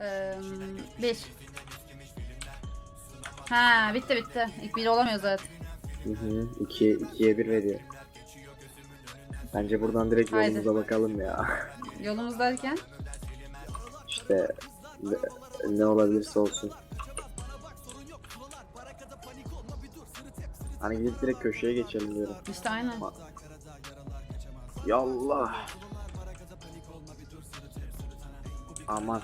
Ee, bir. Ha bitti bitti. İlk bir olamıyor zaten. Hı hı. 2'ye 2'ye 1 veriyor. Bence buradan direkt Haydi. yolumuza bakalım ya. Yolumuz derken. işte ne, ne olabilirse olsun. Hani gidip direkt köşeye geçelim diyorum. işte aynen. Yallah. Aman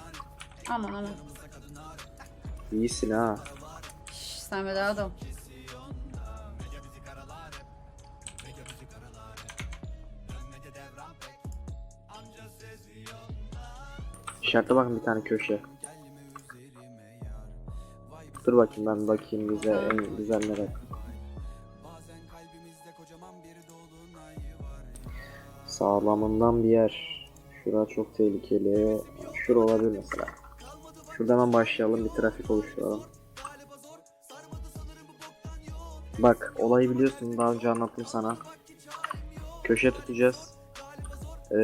Aman aman. iyisin ha. Şş, sen be adam. İşaretle bakın bir tane köşe. Dur bakayım ben bakayım bize en güzel nere. Sağlamından bir yer. Şura çok tehlikeli. Şura olabilir mesela. Şuradan hemen başlayalım bir trafik oluşturalım. Bak olayı biliyorsun daha önce anlattım sana. Köşe tutacağız. Ee,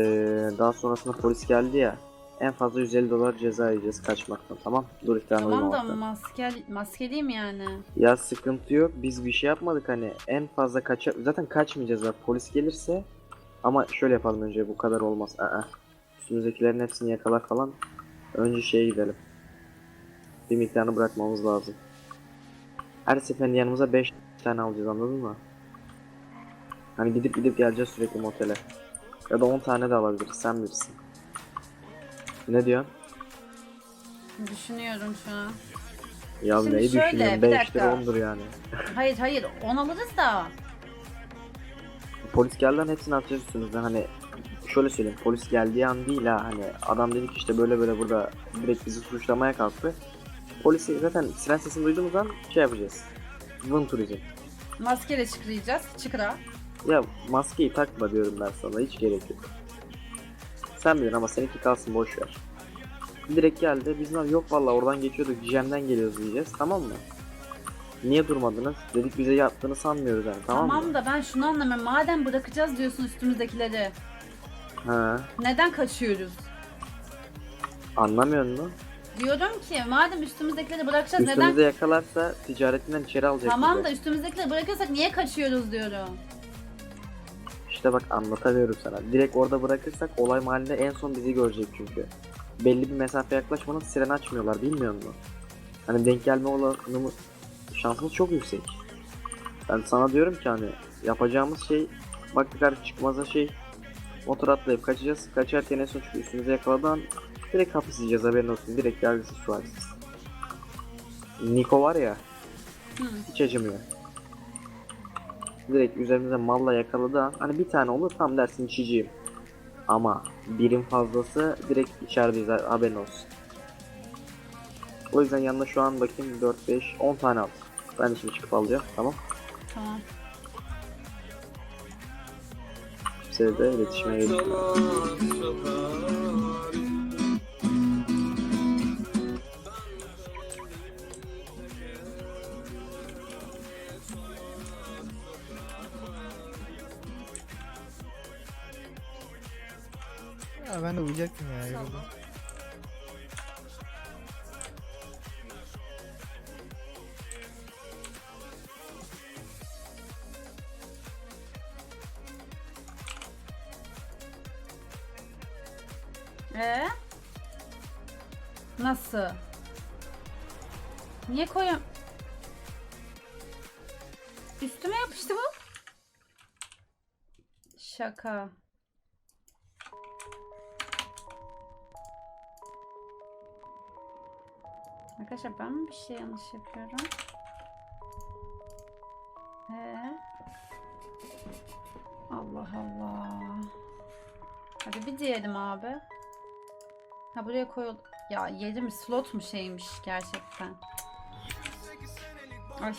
daha sonrasında polis geldi ya. En fazla 150 dolar ceza yiyeceğiz kaçmaktan tamam? Dur ihtarına Tamam da uymamaktan. maske, maskeliyim yani. Ya sıkıntı yok. Biz bir şey yapmadık hani. En fazla kaça... Zaten kaçmayacağız bak. Polis gelirse. Ama şöyle yapalım önce. Bu kadar olmaz. Aa. Üstümüzdekilerin hepsini yakalar falan. Önce şeye gidelim. Bir miktarını bırakmamız lazım. Her seferinde yanımıza 5 tane alacağız anladın mı? Hani gidip gidip geleceğiz sürekli motele. Ya da 10 tane de alabiliriz. Sen bilirsin. Ne diyorsun? Düşünüyorum şu an. Ya Şimdi neyi şöyle, düşünüyorsun? bir 5'tir dakika. 10'dur yani. Hayır hayır 10 alırız da. Polis lan hepsini atacağız üstümüzden hani şöyle söyleyeyim polis geldiği an değil ha hani adam dedik işte böyle böyle burada direkt bizi suçlamaya kalktı. Polisi zaten siren sesini duyduğumuz an şey yapacağız. Vın turizm. Maskeyle çıkıracağız. Çıkıra. Ya maskeyi takma diyorum ben sana hiç gerek yok. Sen bilin ama seninki kalsın boş ver. Direkt geldi biz ne yok vallahi oradan geçiyorduk Cem'den geliyoruz diyeceğiz tamam mı? Niye durmadınız? Dedik bize yaptığını sanmıyoruz yani tamam, Tamam, mı? da ben şunu anlamıyorum. Madem bırakacağız diyorsun üstümüzdekileri. Ha, Neden kaçıyoruz? anlamıyor musun? Diyorum ki madem üstümüzdekileri bırakacağız neden? yakalarsa ticaretinden içeri alacak Tamam bizi. da üstümüzdekileri bırakırsak niye kaçıyoruz diyorum. İşte bak anlatamıyorum sana. Direkt orada bırakırsak olay mahallinde en son bizi görecek çünkü. Belli bir mesafe yaklaşmanın siren açmıyorlar bilmiyor musun? Hani denk gelme olanımız şansımız çok yüksek. Ben sana diyorum ki hani yapacağımız şey baktık artık çıkmaza şey motor atlayıp kaçacağız. Kaçarken en son çünkü üstümüze yakaladan direkt hapis yiyeceğiz haberin olsun. Direkt yargısız sualsiz. Niko var ya Hı. hiç acımıyor. Direkt üzerimize malla yakaladığı an hani bir tane olur tam dersin içeceğim. Ama birim fazlası direkt içerideyiz ha- haberin olsun. O yüzden yanına şu an bakayım 4, 5, 10 tane al. Ben de şimdi çıkıp alacağım tamam. Tamam. Size de iletişime geçtim. Ya ben de uyuyacaktım ya yoruldum. Ee? Nasıl? Niye koyam? Üstüme yapıştı bu. Şaka. Arkadaşlar ben bir şey yanlış yapıyorum? Ee? Allah Allah. Hadi bir diyelim abi. Ha buraya koyul. Ya yedi mi slot mu şeymiş gerçekten. Ay.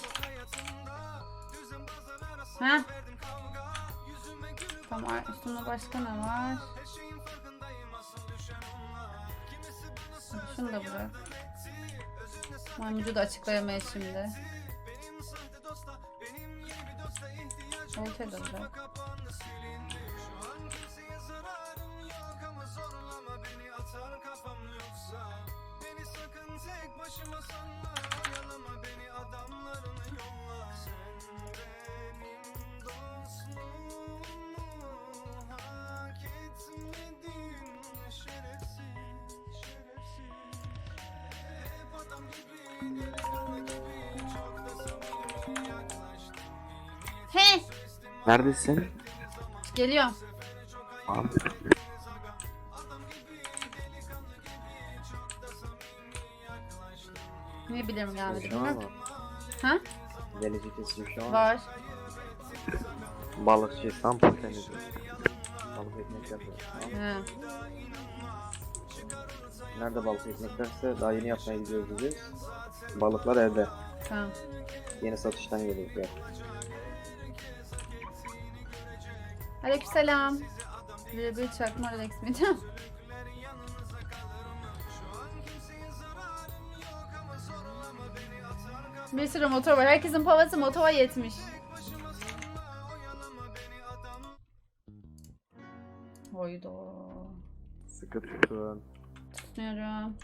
Ha? Tamam üstünde başka ne var? Şunu da bırak. Maymuncu da açıklayamayız şimdi. Olta da bırak. Neredesin? Geliyorum. Abi. Ne bilirim gelmedi Şu an bilmem. var. Ha? Denizi kesiyor şu an. Var. Balıkçı Sampo denizi. Balık ekmek yapıyor. He. Nerede balık ekmeklerse daha yeni yapmaya gidiyoruz biz. Balıklar evde. Tamam. Yeni satıştan geliyor. Aleykümselam. Bir bir çakma Alex miydi? Bir sürü motor var. Herkesin pavası motora yetmiş. Oydu. Sıkı tutun. Tutmuyorum.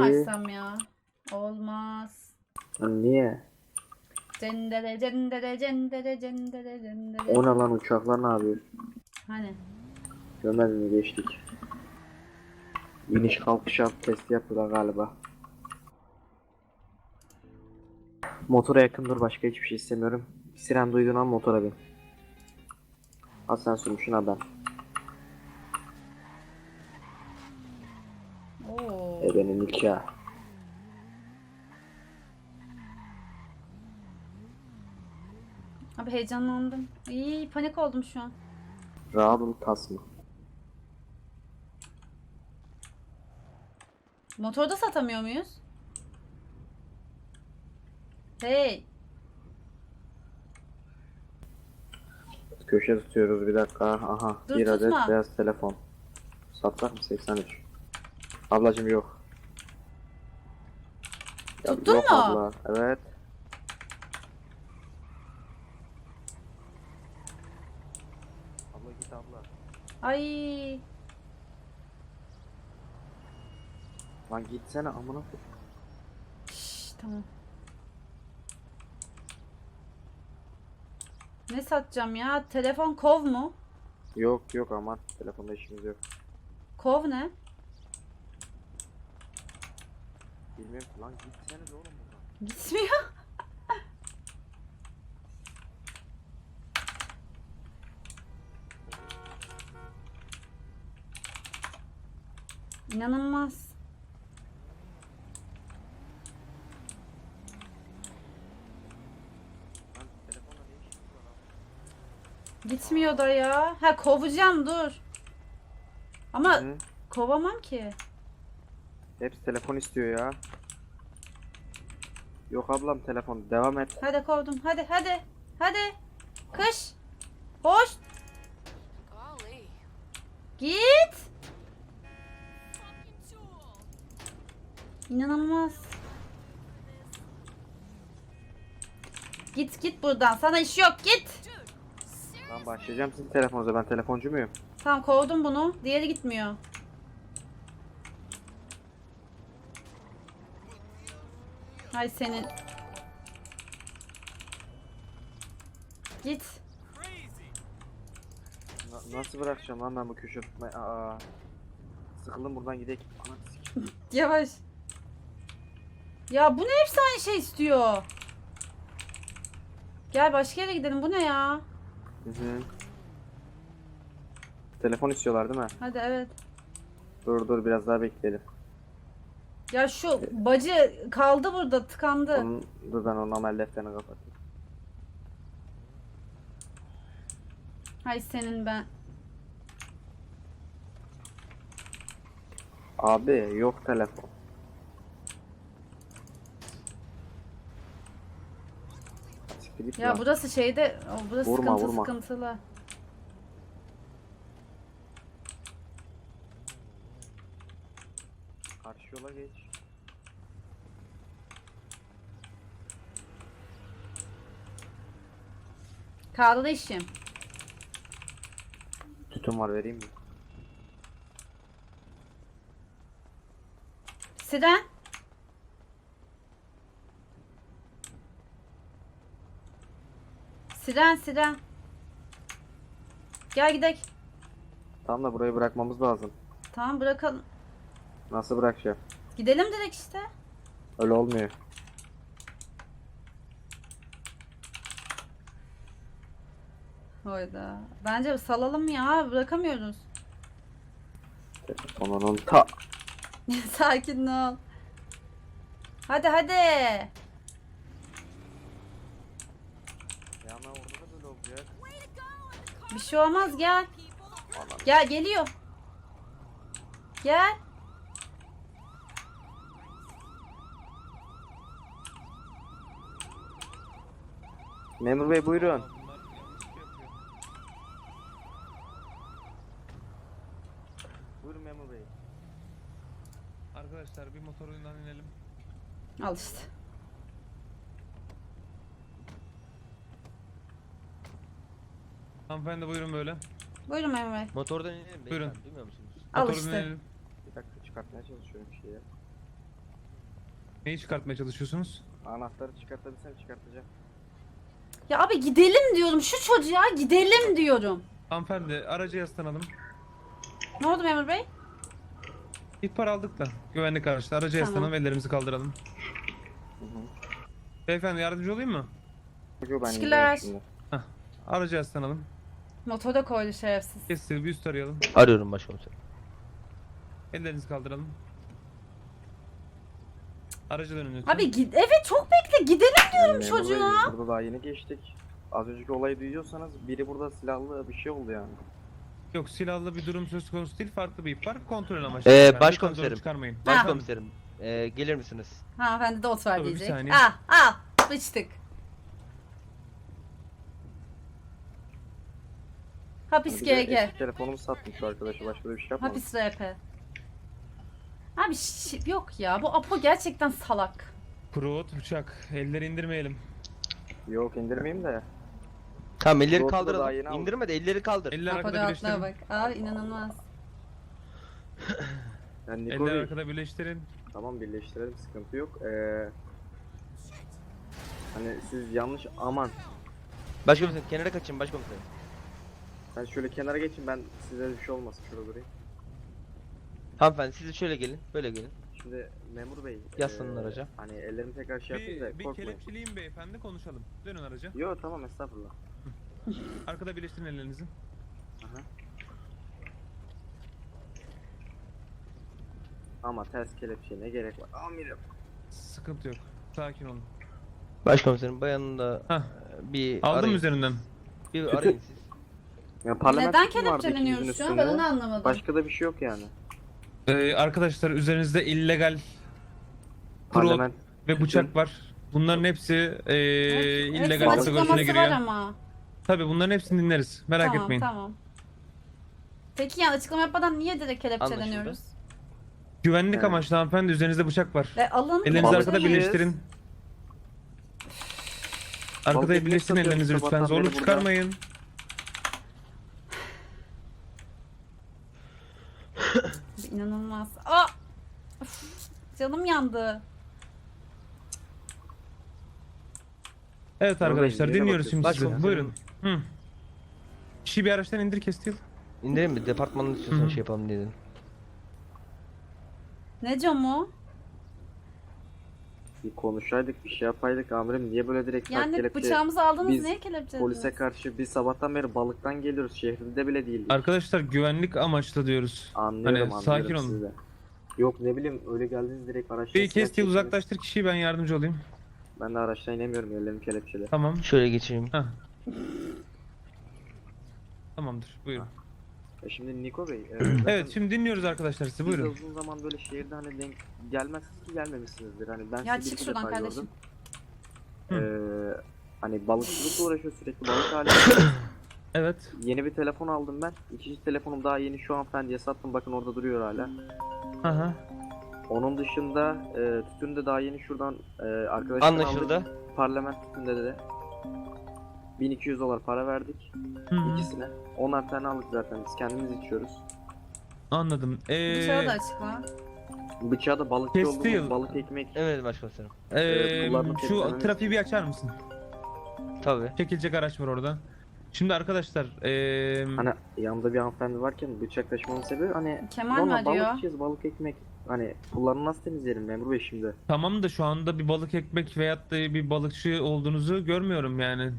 Açsam ya? Olmaz. Lan niye? Cendere cendere cendere cendere cendere. O ne lan uçaklar ne yapıyor? Hani? Görmedin mi geçtik. İniş kalkış yap testi yapıyorlar galiba. Motora yakın dur başka hiçbir şey istemiyorum. Siren duyduğun an motora bin. Al sen sürmüşsün ha ben. Oo. Ebenin nikahı. Abi heyecanlandım. İyi panik oldum şu an. Rahat ol kasma. Motorda satamıyor muyuz? Hey. Köşe tutuyoruz bir dakika. Aha Dur, bir adet tutma. beyaz telefon. Satlar mı 83? Ablacım yok. Ya, Tuttun yok mu? Abla. Evet. Abla git abla. Ay. Lan gitsene amına koy. Şş, tamam. Ne satacağım ya? Telefon kov mu? Yok yok aman telefonda işimiz yok. Kov ne? Ki lan gitsene oğlum buradan. Gitmiyor. İnanılmaz. Lan telefonla ne işimiz var abi? Gitmiyor da ya. Ha kovacağım dur. Ama kovamam ki. Hepsi telefon istiyor ya. Yok ablam telefon. Devam et. Hadi kovdum. Hadi hadi. Hadi. Kış. Hoş. Git. İnanılmaz. Git git buradan. Sana iş yok. Git. Ben başlayacağım sizin telefonunuza. Ben telefoncu muyum? Tamam kovdum bunu. Diğeri gitmiyor. Hay senin. Git. Na- nasıl bırakacağım lan ben bu köşe tutmayı? Aa. Sıkıldım buradan. Anam sikeyim. Yavaş. Ya bu ne hepsi aynı şey istiyor. Gel başka yere gidelim. Bu ne ya? Hı hı. Telefon istiyorlar değil mi? Hadi evet. Dur dur biraz daha bekleyelim. Ya şu bacı kaldı burada tıkandı. Onun, dur ben onun amel defterini kapatayım. Hay senin ben. Abi yok telefon. Siktir git Ya burası şeyde, o, burası Vurma, sıkıntı vurma. sıkıntılı. Karşı yola geç. Kardeşim. Tütün var vereyim mi? Siren. Siren, Siren. Gel gidelim. Tamam da burayı bırakmamız lazım. Tamam bırakalım. Nasıl bırakacağım? Gidelim direkt işte. Öyle olmuyor. Hayda. Bence salalım ya. Bırakamıyoruz. Telefonunun ta. Sakin ol. Hadi hadi. Ya ama orada da böyle olacak. Bir şey olmaz gel. Gel geliyor. Gel. Memur bey buyurun. Buyurun memur bey. Arkadaşlar bir motor oyundan inelim. Al işte. Hanımefendi buyurun böyle. Buyurun Memur Bey. Motordan inelim Buyurun. beyefendi, duymuyor musunuz? Al Motordan işte. inelim. Bir dakika çıkartmaya çalışıyorum bir şeyi. Neyi çıkartmaya çalışıyorsunuz? Anahtarı çıkartabilsem çıkartacağım. Ya abi gidelim diyorum. Şu çocuğa gidelim diyorum. Hanımefendi araca yaslanalım. Ne oldu Memur Bey? İhbar aldık da güvenlik araçta. Araca Tamam. yaslanalım ellerimizi kaldıralım. Hı hı. Beyefendi yardımcı olayım mı? Ben Teşekkürler. gidiyorum şimdi. Araca yaslanalım. Motora koydu şerefsiz. Kestir bir üst arayalım. Arıyorum başkomiserim. Ellerinizi kaldıralım. Araca dönün lütfen. Abi git evet çok bekle gidelim diyorum Memur bey, Burada daha yeni geçtik. Az önceki olayı duyuyorsanız biri burada silahlı bir şey oldu yani. Yok silahlı bir durum söz konusu değil farklı bir ihbar. Kontrol amaçlı. Ee, başkomiserim. çıkarmayın. Başkomiserim. Ee, gelir misiniz? Hanımefendi de ot ver Tabii, bir diyecek. saniye. Ah ah sıçtık. Hapis Bir de GG. eski telefonumu sattım şu arkadaşa başka bir şey yapmadım. Hapis RP. Abi şi- yok ya bu Apo gerçekten salak. Prot bıçak. Elleri indirmeyelim. Yok indirmeyeyim de. Tamam elleri Yolda daha yeni kaldıralım. aldım. İndirme de elleri kaldır. Eller arkada birleştirin. bak. Abi inanılmaz. Yani Eller Bey, arkada birleştirin. tamam birleştirelim sıkıntı yok. Ee, hani siz yanlış aman. Başkomiserim kenara kaçın başkomiserim. Ben şöyle kenara geçin ben size bir şey olmasın şurada durayım. Hanımefendi siz de şöyle gelin. Böyle gelin. Şimdi memur bey. Yaslanın ee, araca. Hani ellerimi tekrar şey yapayım da Bir, bir korkmayın. kelepçeleyeyim beyefendi konuşalım. Dönün araca. Yok tamam estağfurullah. Arkada birleştirin ellerinizi. Aha. Ama ters kelepçeye ne gerek var? Amirim. Sıkıntı yok. Sakin olun. Başkomiserim bayanın da Hah. e, bir Aldım arayın. üzerinden. Bir arayın siz. Ya parlament Neden kelepçeleniyoruz şu an? Ben onu anlamadım. Başka da bir şey yok yani. Ee, arkadaşlar üzerinizde illegal Parlament ve bıçak var. Bunların hepsi ee, illegal hepsinin kategorisine açıklaması giriyor. var ama. Tabii bunların hepsini dinleriz. Merak tamam, etmeyin. Tamam. Peki yani açıklama yapmadan niye direkt kelepçeleniyoruz? Güvenlik Evet. amaçlı hanımefendi üzerinizde bıçak var. Ve alın. Ellerinizi arkada birleştirin. Arkada ekmek birleştirin satıyoruz ellerinizi lütfen. sabahtan Zorluk beri burada. çıkarmayın. İnanılmaz. Aa! Üf, Canım yandı. Evet arkadaşlar dinliyoruz şimdi bakıyorsun. sizi. Başkomiserim. Buyurun. Hı. Kişi bir araçtan indir kestil. İndirelim mi? Departmanın istiyorsan Hı şey yapalım dedin. Ne camu? Bir konuşaydık bir şey yapaydık amirim niye böyle direkt Yani kelepçe bıçağımızı aldınız biz niye kelepçelediniz? polise karşı biz sabahtan beri balıktan geliyoruz şehirde bile değil. Arkadaşlar güvenlik amaçlı diyoruz. Anlıyorum Hani anlıyorum sakin olun. sizi. Yok ne bileyim öyle geldiniz direkt araçtan Bir kestil çektiniz. uzaklaştır kişiyi ben yardımcı olayım. Ben de araçtan inemiyorum ellerim kelepçeli. Tamam. Şöyle geçeyim. Hah. Tamamdır. Buyurun. E şimdi Niko Bey. e, zaten Evet şimdi dinliyoruz arkadaşlar sizi. biz de Buyurun. uzun zaman böyle şehirde hani denk gelmezsiniz ki gelmemişsinizdir. Hani ben Ya sizi çık şuradan defa kardeşim. gördüm. Ee, hani balıkçılıkla uğraşıyor sürekli balık halinde. Evet. yeni bir telefon aldım ben. İkinci telefonum daha yeni şu hanımefendiye sattım. Bakın orada duruyor hala. Aha. Onun dışında e, tütün de daha yeni şuradan e, arkadaşlar Anlaşıldı. Parlament tütünde de 1200 dolar para verdik Hı ikisine. 10'ar tane aldık zaten biz kendimiz içiyoruz. Anladım. Dışarı da Ee, açıkla. Bıçağı da balıkçı Kestil. olduğumuz balık ekmek Evet başkomiserim. ee, Evet, kullanma şu tepkilerimiz- trafiği bir açar mısın? Tabii. Çekilecek araç var orada. Şimdi arkadaşlar ee, Hani yanımda bir hanımefendi varken bıçak taşımamın sebebi hani Kemal mi normal arıyor? balıkçıyız balık ekmek hani kullanı nasıl temizleyelim memur bey şimdi. tamam da şu anda bir balık ekmek veyahut da bir balıkçı olduğunuzu görmüyorum yani.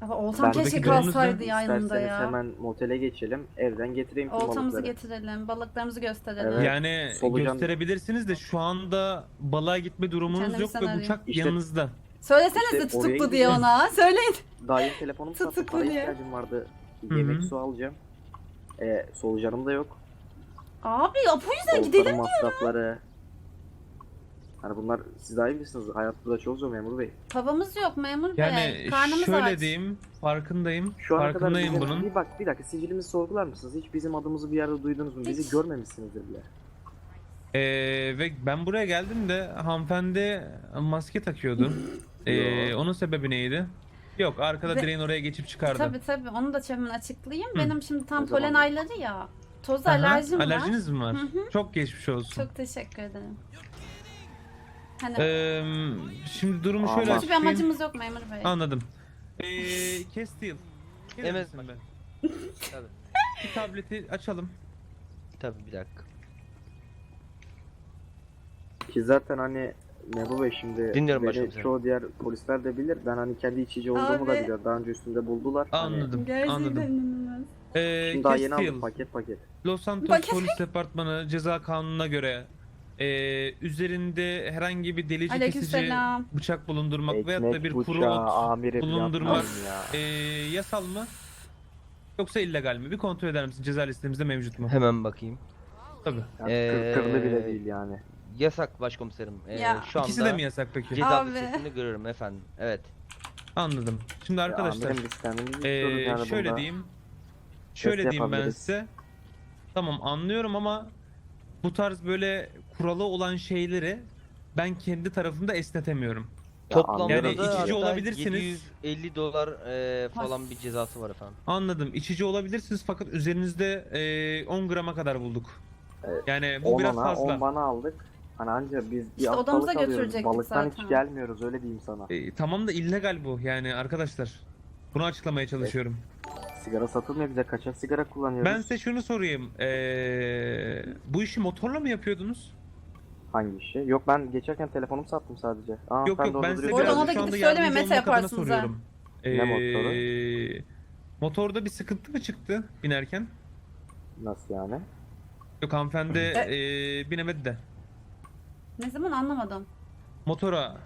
Ama oltam Ben- keşke Buradaki durumumuz kalsaydı ya yanımda İsterseniz ya. hemen motele geçelim evden getireyim tüm Oltamızı balıkları. getirelim, balıklarımızı gösterelim. Evet. Yani solucan- gösterebilirsiniz de şu anda balığa gitme durumunuz Kendimi yok ve arayayım. bıçak İşte- yanınızda. Söylesenize İşte oraya tutuklu diye gideceğiz. ona. Söyleyin. Daha yeni telefonumu sattım Tutuklu para diye. ihtiyacım vardı. Hı hı. Yemek su alacağım. Ee, solucanım da yok. Abi ya bu yüzden Oltanın gidelim. masrafları. Hani bunlar siz daha iyi bilirsiniz. Hayat burada çok zor memur bey. Pavamız yok memur bey. Yani Karnımız şöyle aç. diyeyim, farkındayım. Şu ana kadar farkındayım bizim, bunun. bir bak bir dakika sicilimizi sorgular mısınız? Hiç bizim adımızı bir yerde duydunuz mu? Bizi Hiç. görmemişsinizdir bile. Ee, ve ben buraya geldim de hanımefendi maske takıyordu. ee, Yo. onun sebebi neydi? Yok arkada Ve- direğin oraya geçip çıkardı. Tabii tabii onu da hemen açıklayayım. Benim şimdi tam O zaman- polen ayları ya. Toz Aha, alerjim var. Alerjiniz mi var? Hı Çok geçmiş olsun. Çok teşekkür ederim. Hani Ee, şimdi durumu Ama- şöyle kötü bir açıklayayım. amacımız yok memur bey. Anladım. Ee, Kestil. Gelir Evet, misin be? Tabii. Bir tableti açalım. Tabii bir dakika. Ki zaten hani Memur Bey şimdi Dinliyorum beni çoğu diğer polisler de bilir. Ben hani kendi içici olduğumu da Abi. biliyor. Daha önce üstümde buldular. Hani Anladım. Gerçekten Anladım. inanılmaz. Ee, şimdi daha yeni Kestil. aldım paket paket. Los Santos Paket- Polis Departmanı ceza kanununa göre e, üzerinde herhangi bir delici kesici Aleykümselam. bıçak bulundurmak veyahut da bir kuru bıçağı, ot amirim bulundurmak ya. e, yasal mı? Yoksa illegal mi? Bir kontrol eder misin? Ceza listemizde mevcut mu? Hemen bakayım. Tabii. Yani Ee, kır- kırlı bile değil yani. Yasak başkomiserim. Ee, Ya. şu anda İkisi de mi yasak peki? ceza Abi. listesinde görüyorum efendim. Evet. Anladım. Şimdi arkadaşlar Ya, amirim biz kendimiz e, istiyoruz yani şöyle bunda. diyeyim. Şöyle Test diyeyim ben yapabiliriz. size. Tamam anlıyorum ama bu tarz böyle kuralı olan şeyleri ben kendi tarafımda esnetemiyorum. Ya, Toplamda Yani da içici hatta olabilirsiniz. 750 dolar e, falan bir cezası var efendim. Anladım. İçici olabilirsiniz fakat üzerinizde e, 10 grama kadar bulduk. Evet. Yani bu 10 biraz ona, fazla. 10 bana aldık. Hani anca biz bir İşte odamıza balık alıyoruz. götürecektik Balıktan zaten. hiç gelmiyoruz öyle diyeyim sana. E, tamam da illegal bu yani arkadaşlar. Bunu açıklamaya çalışıyorum. Sigara satılmıyor bize kaçak sigara kullanıyoruz. Ben size şunu sorayım. E, bu işi motorla mı yapıyordunuz? Hangi işi? Yok ben geçerken telefonumu sattım sadece. Aa, yok yok ben orada size biraz ona da şu anda gidip söyleme, yardımcı meta olmak adına yaparsınız ha. soruyorum. Ne motoru? E, Motorda bir sıkıntı mı çıktı binerken? Nasıl yani? Yok hanımefendi E- e, binemedi de. Ne zaman anlamadım. Motora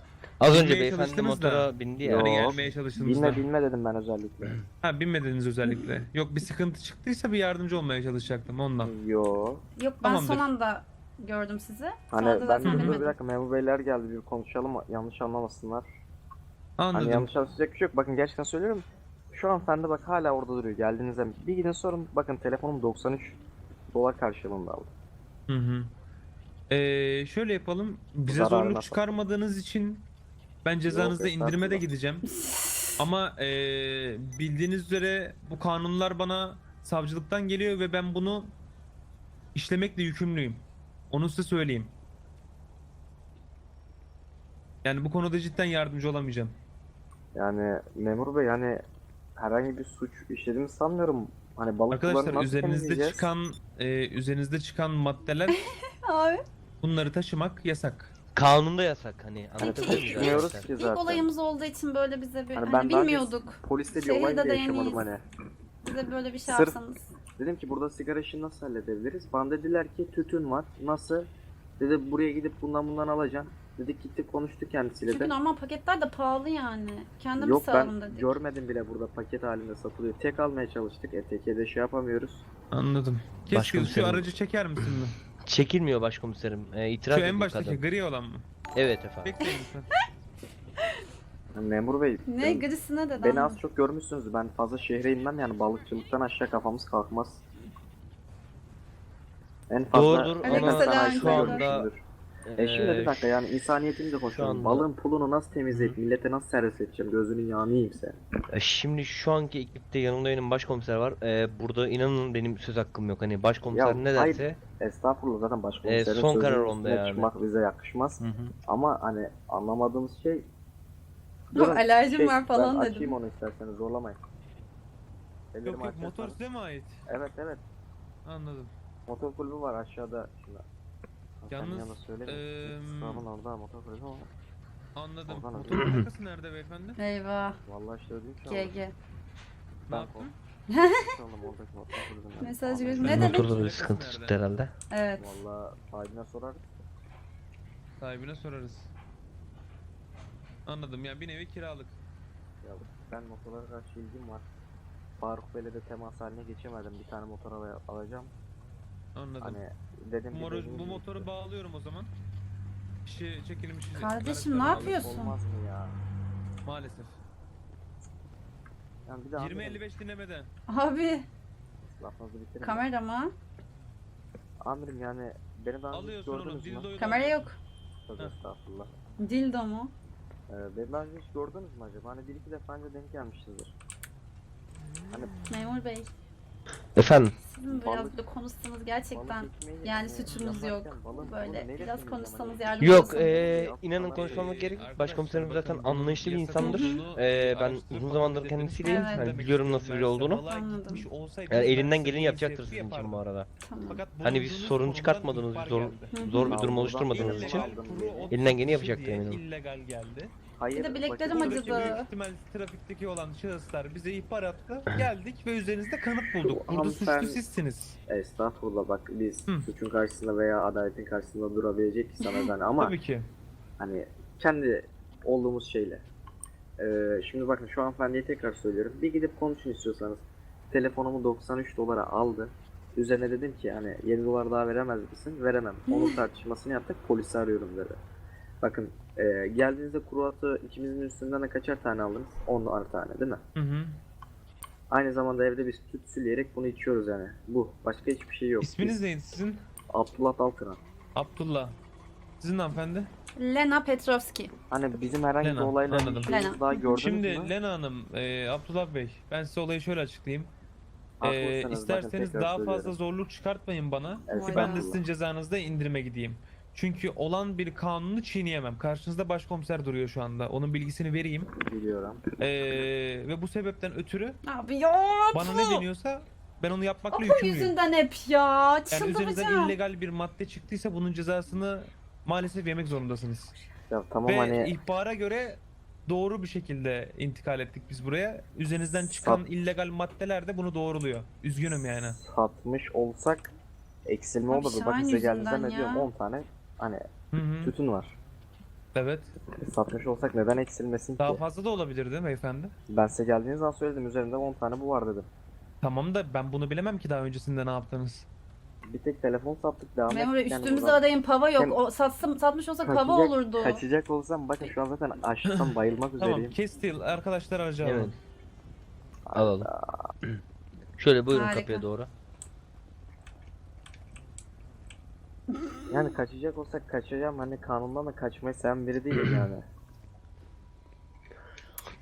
Az önce Binmeye beyefendi çalıştınız da. motora bindi ya. Yo. Yani gelmeye çalıştığınızda. Bilme bilme dedim ben özellikle. Ha binmediniz özellikle. Yok bir sıkıntı çıktıysa bir yardımcı olmaya çalışacaktım ondan. Yo. Yok ben son Tamamdır. anda gördüm sizi. Hani Sonra da ben zaten bir bilmedim. dakika memur beyler geldi bir konuşalım yanlış anlamasınlar. Hani Anladım. yanlış anlaşılacak bir şey yok. Bakın gerçekten söylüyorum. Şu an sende bak hala orada duruyor. Geldiğinizde bir gidin sorun. Bakın telefonum 93 dolar karşılığında aldı. Hı hı. Ee, şöyle yapalım. Bize zorluk çıkarmadığınız için ben cezanızda Yok, indirime de estağfurullah. gideceğim. Ama ee, bildiğiniz üzere bu kanunlar bana savcılıktan geliyor ve ben bunu işlemekle yükümlüyüm. Onu size söyleyeyim. Yani bu konuda cidden yardımcı olamayacağım. Yani memur bey yani herhangi bir suç işlediğimi sanmıyorum. Hani balık Arkadaşlar nasıl üzerinizde temizleyeceğiz? çıkan ee, üzerinizde çıkan maddeler Abi. bunları taşımak yasak. Kanunda yasak hani. Peki, Anlatabiliyor muyum Bilmiyoruz arkadaşlar? ki İlk zaten. olayımız olduğu için böyle bize bir Hani hani, ben daha bilmiyorduk. Poliste bir Şehirde olay bile de yaşamadım yeniyiz. hani. Bize böyle bir şey Sırf- yapsanız. Dedim ki burada sigara işini nasıl halledebiliriz? Bana dediler ki tütün var. Nasıl? Dedi buraya gidip bundan bundan alacağım. Dedik gittik konuştuk kendisiyle Çünkü de. normal paketler de pahalı yani. Kendimiz Yok ben dedik. görmedim bile burada paket halinde satılıyor. Tek almaya çalıştık. E tekede şey yapamıyoruz. Anladım. Keşke şu Başkomiserim. aracı çeker misin mi? Çekilmiyor başkomiserim. Ee, itiraz Şu en ediyor baştaki kadın. gri olan mı? Evet efendim. Bekleyin lütfen. Memur bey. Ne ben- grisine de Beni az çok görmüşsünüz. Ben fazla şehre inmem yani balıkçılıktan aşağı kafamız kalkmaz. En fazla Doğrudur birkaç ama Ayşe şu anda-. E şimdi bir Ee, dakika yani insaniyetini de konuşuyorum. anda- Balığın pulunu nasıl temizleyip millete nasıl servis edeceğim? Gözünün yağını yiyeyim sen. E, Şimdi şu anki ekipte yanımda benim başkomiser var. E, burada inanın benim söz hakkım yok. Hani başkomiser Ya, ne hayır. derse Estağfurullah zaten başkomiserin E, son karar onda yani. çıkmak bize yakışmaz. Hı hı. Ama hani anlamadığımız şey... Yok, Durun, alerjim şey, var falan ben dedim. açayım onu isterseniz zorlamayın. Ellerimi Yok yok motor açarsanız- size mi ait? Evet evet. Anladım. Motor kulübü var aşağıda. Şimdi. Yalnız, Yalnız eee, Sağımın orada motor kulübü var. Anladım. Oradan Motor plakası nerede beyefendi? Eyvah. Vallahi işte ödeyim şu an. GG. Ne yaptın? Çaldım oradaki motor kulübünden. Mesaj göz- Ne demek? Motorda bir sıkıntı çıktı herhalde. Evet. Vallahi sahibine sorarız. Sahibine sorarız. Anladım ya bir nevi kiralık. Ya ben motorlara karşı ilgim var. Faruk Bey'le de temas haline geçemedim. Bir tane motor al- alacağım. Anladım. Hani dedim bu, ki moru- dediğim bu gibi motoru bağlıyorum o zaman. İşi çekelim işi. Kardeşim, ne yapıyorsun? Olmaz mı ya? Maalesef. Yani bir daha 20-55 dinlemede. Abi. Lafınızı bitirin. Kamera mı? Amirim yani beni daha önce hiç Alıyorsun onu gördünüz mü? dildoyu da Kamera alıyorsun. yok. Tövbe Heh. estağfurullah. Dildo mu? Ee, önce hiç gördünüz mü acaba? Hani bir iki defa önce denk gelmişizdir. Hani Memur bey. Efendim Sizin biraz da konuşsanız gerçekten yani suçumuz yok. Böyle biraz konuşsanız hani? yardımcı Yok e, Yok, inanın Ee, gerek. Başkomiserim zaten anlayışlı bir insandır. olduğunu Ee, ben uzun zamandır kendisiyleyim. Evet. Yani Demek biliyorum nasıl biri olduğunu. Anladım. Yani elinden geleni yapacaktır tepki sizin için bu arada. Tamam. Fakat Hani bir sorun çıkartmadığınız, zor, zor bir durum oluşturmadığınız için Elinden geleni satışı yapacaktır eminim. Hayır. Bir de bileklerim acıdı. Buradaki büyük ihtimal trafikteki olan şahıslar bize ihbar attı. Geldik ve üzerinizde kanıt bulduk. Burada suçlu Hanımefendi- sizsiniz. Estağfurullah bak biz Hı. suçun karşısında veya adaletin karşısında durabilecek insanız hani ama Tabii ki. hani kendi olduğumuz şeyle. Ee, şimdi bakın şu hanımefendiye tekrar söylüyorum. Bir gidip konuşun istiyorsanız. Telefonumu 93 dolara aldı. Üzerine dedim ki hani 7 dolar daha veremez misin? Veremem. Onun tartışmasını yaptık. Polisi arıyorum dedi. Bakın e, geldiğinizde kuru atı ikimizin üstünden de kaçar tane aldınız? 10 tane değil mi? Hı hı. Aynı zamanda evde biz süt süleyerek bunu içiyoruz yani. Bu. Başka hiçbir şey yok. İsminiz Biz- neydi sizin? Abdullah Dalkıran. Abdullah. Sizin hanımefendi? Lena Petrovski. Hani bizim herhangi bir Lena, olayla bir anladım. şeyimiz Lena. daha gördünüz Şimdi mü? Lena Hanım, e, Abdullah Bey, ben size olayı şöyle açıklayayım. E, Haklısınız, bakın isterseniz tekrar daha fazla söylüyorum. zorluk çıkartmayın bana. Evet, Vay Ben de sizin cezanızda indirime gideyim. Çünkü olan bir kanunu çiğneyemem. Karşınızda başkomiser duruyor şu anda. Onun bilgisini vereyim. Biliyorum. E, ve bu sebepten ötürü Abi ya. bana ne deniyorsa ben onu yapmakla Apo yükümlüyüm. yüzünden hep ya. Yani üzerinizden Çıldıracağım. illegal bir madde çıktıysa bunun cezasını maalesef yemek zorundasınız. Ya tamam Ve hani ihbara göre doğru bir şekilde intikal ettik biz buraya. Üzerinizden çıkan Sat- illegal maddeler de bunu doğruluyor. Üzgünüm yani. satmış olsak eksilme Abi olurdu. Şahin size geldiğinizde yüzünden ne ya. diyorum 10 tane hani Hı hı. tütün var. Evet. Satmış olsak neden eksilmesin Daha ki? fazla da olabilirdi beyefendi. Ben size geldiğiniz zaman söyledim üzerinde 10 tane bu var dedim. Tamam da ben bunu bilemem ki daha öncesinde ne yaptınız. Bir tek telefon sattık devam Memur Bey ettik yani üstümüze buradan. arayın pava yok. Hem- O satsam, satmış olsa pava Kaçacak- olurdu. Kaçacak olsam bakın şu an zaten açlıktan bayılmak Tamam üzereyim. Kestil arkadaşlar aracı Evet. alalım. Alalım. Şöyle buyurun Harika. kapıya doğru. Yani kaçacak olsak kaçacağım hani kanundan da kaçmayı seven biri değilim yani.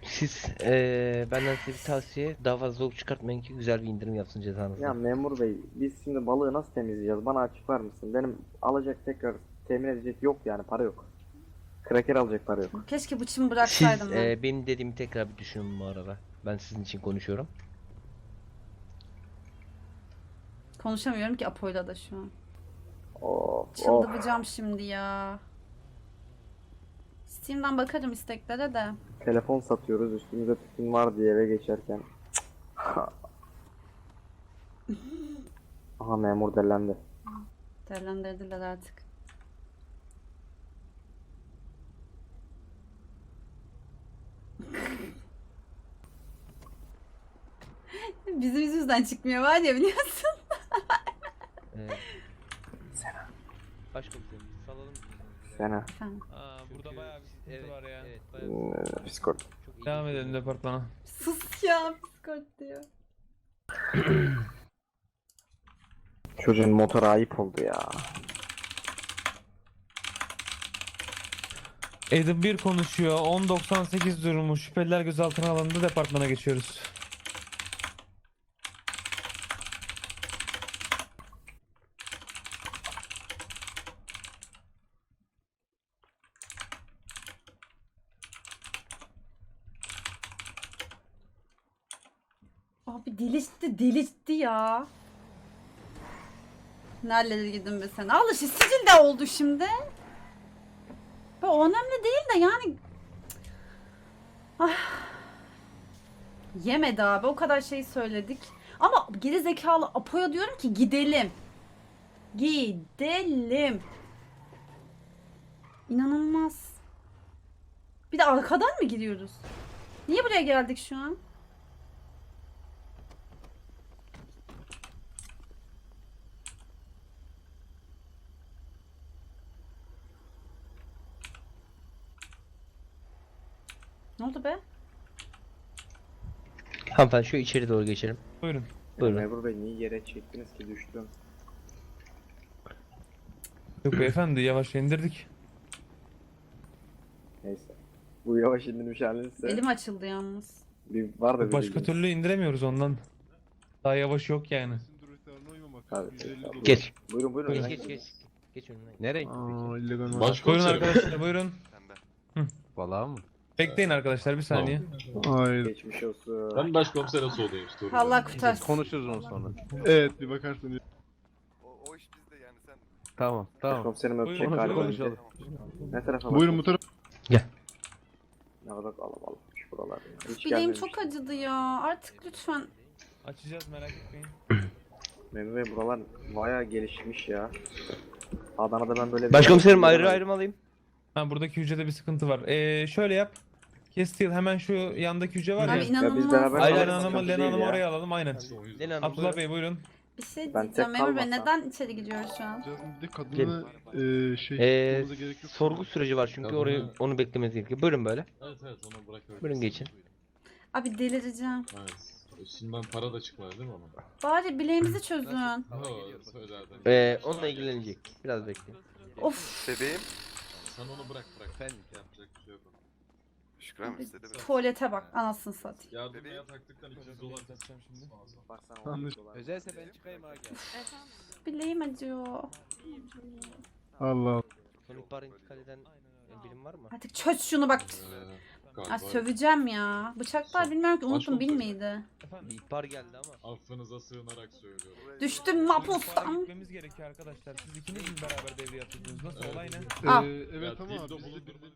Siz eee benden size bir tavsiye daha fazla zorluk çıkartmayın ki güzel bir indirim yapsın cezanızda. Ya memur bey biz şimdi balığı nasıl temizleyeceğiz bana açıklar mısın? Benim alacak tekrar temin edecek yok yani para yok. Kraker alacak para yok. Keşke bıçımı Siz bıraksaydım ben. eee, benim dediğimi tekrar bir düşünün bu arada. Ben sizin için konuşuyorum. Konuşamıyorum ki Apo'yla da şu an. Of. Çıldıracağım şimdi ya. Steam'den bakarım isteklere de. Telefon satıyoruz üstümüze tütün var diye eve geçerken. Aha memur delendi. Değerlendirdiler artık. Bizim yüzümüzden çıkmıyor var ya biliyorsun. Eee Başkomiserim salalım. Sena. Efendim. Aa, burada Çünkü- bayağı bir sıkıntı evet, var ya. evet, bayağı Ee, Discord. çok iyi Devam bir şey. edelim departmana. Sus ya Discord diyor. Çocuğun motoru ayıp oldu ya. Edim 1 konuşuyor. 10.98 durumu. Şüpheliler gözaltına alındı. Departmana geçiyoruz. Abi delirtti delirtti ya. Nerelere gidin be sen? Al işte sicil de oldu şimdi. Bu önemli değil de yani. Ah. Yemedi abi o kadar şey söyledik. Ama geri zekalı Apo'ya diyorum ki gidelim. Gidelim. İnanılmaz. Bir de arkadan mı gidiyoruz? Niye buraya geldik şu an? Ne oldu be? Hanımefendi şu içeri doğru geçelim. Buyurun. Buyurun. Memur bey niye yere çektiniz ki düştüm. Yok beyefendi yavaş indirdik. Neyse. Bu yavaş indirmiş halinizse Elim açıldı yalnız. bir var da bir Başka bilginiz. türlü indiremiyoruz ondan. Daha yavaş yok yani. Tabii. Geç. Buyurun buyurun. Geç geç geç. Geç önüne. Nereye? Buyurun Başkomiserim. arkadaşlar buyurun. Valla mı? Bekleyin arkadaşlar bir saniye. Hayır. Geçmiş olsun. Ben başkomisere sorayım. sorayım. Allah kurtarsın. Konuşuruz onu sonra. Evet bir bakarsın. O, o iş bizde yani sen. Tamam tamam. Komiserim öpecek Buyurun, galiba. konuşalım. Ne tarafa Buyurun bu tarafa. Ne kadar kalabalıkmış buralar. ya. Hiç Bileğim gelmemiş. çok acıdı ya. Artık lütfen. Açacağız merak etmeyin. Memur Bey buralar bayağı gelişmiş ya. Adana'da ben böyle bir... Başkomiserim ayrı ayrı mı alayım? Ha buradaki hücrede bir sıkıntı var. Ee, şöyle yap. Kestil hemen şu yandaki hücre var Abi ya. inanılmaz. beraber Aynen, Lena Hanım'ı Lena Hanım'ı ya. oraya alalım aynen. Lena Hanım Abdullah Bey buyurun. Bir şey Ben diyeceğim tek Memur Bey kalmasam. neden içeri giriyoruz şu an? Bir de kadını eee şey Ee, yapmamıza gerek yok. sorgu süreci var çünkü orayı onu beklemeniz gerekiyor. Buyurun böyle. Evet evet onu bırakıyorum. Buyurun geçin. Abi delireceğim. Evet. Üstünden para da çıkmadı değil mi onun? Bari bileğimizi çözün. Ha, söyle hadi. Ee, onunla ilgilenecek. Biraz bekleyin. Of Bebeğim. Sen onu bırak bırak. Yapacak bir şey yok. Şükran istedi mi? tuvalete bak anasını satayım. Yardımaya taktıktan 200 dolar keseceğim şimdi. Baksana, Anlaş- dolar. Özelse ben çıkayım abi. Bileğim acıyor. Allah Allah. Son ihbar intikal eden e, birim var mı? Artık çöz şunu bak. Ee, Ya galiba söveceğim ya. Bıçaklar bilmiyorum ki unuttum bilmiydi. Bir ihbar geldi ama. Affınıza sığınarak söylüyorum. Düştüm İhbara mahpustan. gitmemiz gerekiyor arkadaşlar. Siz ikiniz mi beraber devreye atıyorsunuz? Nasıl olay ne? Ah. Eee, evet Ya, ama dildo